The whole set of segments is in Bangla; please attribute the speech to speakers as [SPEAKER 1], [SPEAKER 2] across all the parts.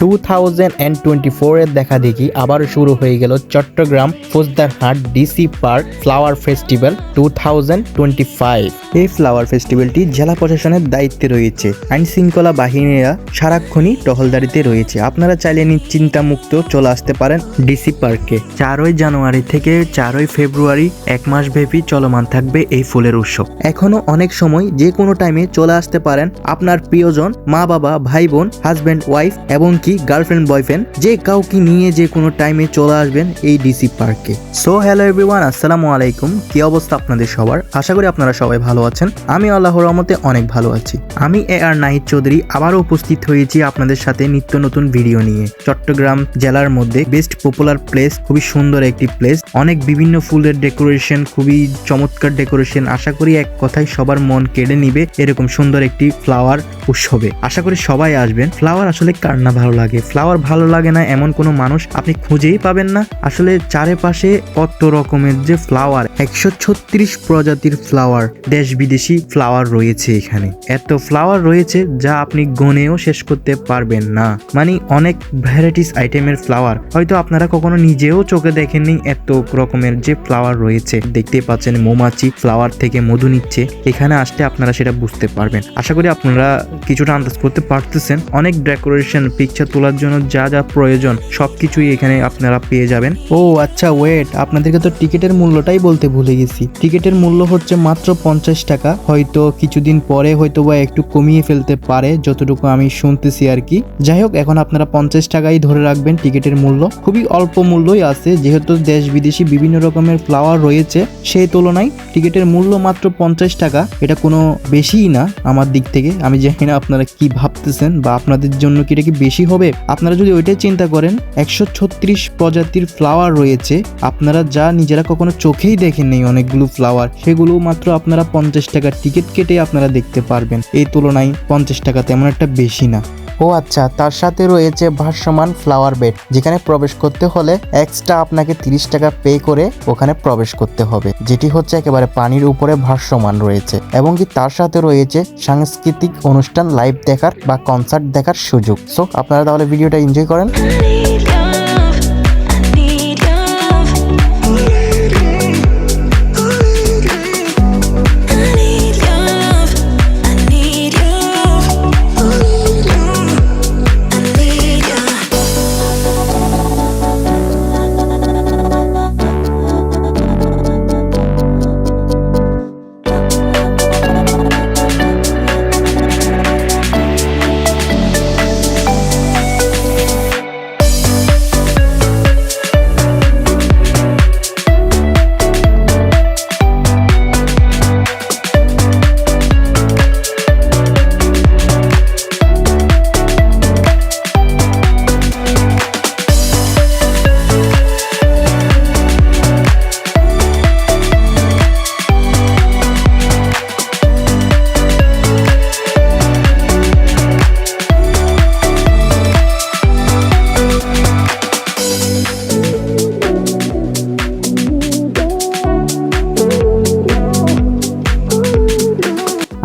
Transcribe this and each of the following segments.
[SPEAKER 1] টু থাউজেন্ড অ্যান্ড টোয়েন্টি ফোরের দেখা দেখি আবার শুরু হয়ে গেল Chittagong Faujdarhat DC park flower festival two thousand twenty five এই ফ্লাওয়ার ফেস্টিভ্যালটি জেলা প্রশাসনের দায়িত্বে রয়েছে। আইন শৃঙ্খলা বাহিনীরা সারাক্ষণই টহলদারিতে রয়েছে। আপনারা চাইলে চিন্তামুক্ত চলে আসতে পারেন ডিসি পার্কে। চারই জানুয়ারি থেকে চারই ফেব্রুয়ারি এক মাস ব্যাপী চলমান থাকবে এই ফুলের উৎসব। এখনও অনেক সময় যে কোনো টাইমে চলে আসতে পারেন আপনার প্রিয়জন মা বাবা ভাই বোন হাজব্যান্ড ওয়াইফ এবং কি গার্লফ্রেন্ড বয়ফ্রেন্ড যে কাউকে নিয়ে যে কোনো টাইমে চলে আসবেন এই ডিসি পার্কে সো হ্যালো এভরিওয়ান আসসালামু আলাইকুম। কি অবস্থা আপনাদের সবার? আশা করি আপনারা সবাই ভালো আছেন। আমি আল্লাহর রহমতে অনেক ভালো আছি। আমি এ আর নাহিদ চৌধুরী আবারও উপস্থিত হয়েছি আপনাদের সাথে নিত্য নতুন ভিডিও নিয়ে। চট্টগ্রাম জেলার মধ্যে বেস্ট পপুলার প্লেস খুবই সুন্দর একটি প্লেস অনেক বিভিন্ন ফুলের ডেকোরেশন খুবই চমৎকার ডেকোরেশন আশা করি এক কথায় সবার মন কেড়ে নিবে এরকম সুন্দর একটি ফ্লাওয়ার উৎসবে। আশা করি সবাই আসবেন। ফ্লাওয়ার আসলে কার না ভালো লাগে ফ্লাওয়ার ভালো লাগে না, এমন কোনো মানুষ আপনি খুঁজেই পাবেন না। আসলে চারিপাশে কত রকমের যে ফ্লাওয়ার একশো ছত্রিশ প্রজাতির ফ্লাওয়ার দেশ বিদেশি ফ্লাওয়ার রয়েছে এখানে। এত ফ্লাওয়ার রয়েছে যা আপনি গনেও শেষ করতে পারবেন না। মানে অনেক ভ্যারাইটিস আইটেমের ফ্লাওয়ার হয়তো আপনারা কখনো নিজেও চোখে দেখেননি এত রকমের যে ফ্লাওয়ার রয়েছে। দেখতে পাচ্ছেন মৌমাছি ফ্লাওয়ার থেকে মধু নিচ্ছে, এখানে আসতে আপনারা সেটা বুঝতে পারবেন। আশা করি আপনারা কিছুটা আন্দাজ করতে পারতেছেন। অনেক ডেকোরেশন পিকচার তোলার জন্য যা যা প্রয়োজন সবকিছুই এখানে আপনারা পেয়ে যাবেন। ও আচ্ছা ওয়েট আপনাদেরকে তো টিকিটের মূল্যটাই বলতে ভুলে গেছি। টিকিটের মূল্য হচ্ছে মাত্র পঞ্চাশ টাকা। হয়তো কিছুদিন পরে হয়তো বা একটু কমিয়ে ফেলতে পারে, যতটুকু আমি শুনতেছি আর কি। যাই হোক, এখন আপনারা পঞ্চাশ টাকাই ধরে রাখবেন টিকিটের মূল্য। খুবই অল্প মূল্যই আছে, যেহেতু দেশ বিদেশি বিভিন্ন রকমের ফ্লাওয়ার রয়েছে সেই তুলনায় টিকিটের মূল্য মাত্র পঞ্চাশ টাকা। এটা কোনো বেশিই না আমার দিক থেকে। আমি জানি না আপনারা কি ভাবতেছেন বা আপনাদের জন্য কি এটা কি বেশি হবে আপনারা যদি ওইটাই চিন্তা করেন, একশো ছত্রিশ প্রজাতির ফ্লাওয়ার রয়েছে। আপনারা যা নিজেরা কখনো চোখেই দেখেন নেই অনেকগুলো ফ্লাওয়ার সেগুলো মাত্র আপনারা পঞ্চাশ টাকার টিকিট কেটে আপনারা দেখতে পারবেন। এই তুলনায় পঞ্চাশ টাকা তেমন একটা বেশি না। ও আচ্ছা তার সাথে রয়েছে ভাসমান ফ্লাওয়ার বেড যেখানে প্রবেশ করতে হলে এক্সট্রা আপনাকে তিরিশ টাকা পে করে ওখানে প্রবেশ করতে হবে, যেটি হচ্ছে একেবারে পানির উপরে ভাসমান রয়েছে। এবং কি তার সাথে রয়েছে সাংস্কৃতিক অনুষ্ঠান লাইভ দেখার বা কনসার্ট দেখার সুযোগ। সো আপনারা তাহলে ভিডিওটা এনজয় করেন।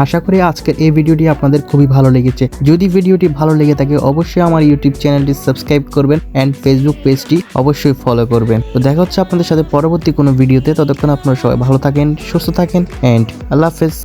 [SPEAKER 1] আশা করি আজকের এই ভিডিওটি আপনাদের খুবই ভালো লেগেছে। যদি ভিডিওটি ভালো লেগে থাকে, অবশ্যই আমার ইউটিউব চ্যানেলটি সাবস্ক্রাইব করবেন অ্যান্ড ফেসবুক পেজটি অবশ্যই ফলো করবেন। তো দেখা হচ্ছে আপনাদের সাথে পরবর্তী কোনো ভিডিওতে। ততক্ষণ আপনারা সবাই ভালো থাকেন, সুস্থ থাকেন অ্যান্ড আল্লাহ হাফেজ।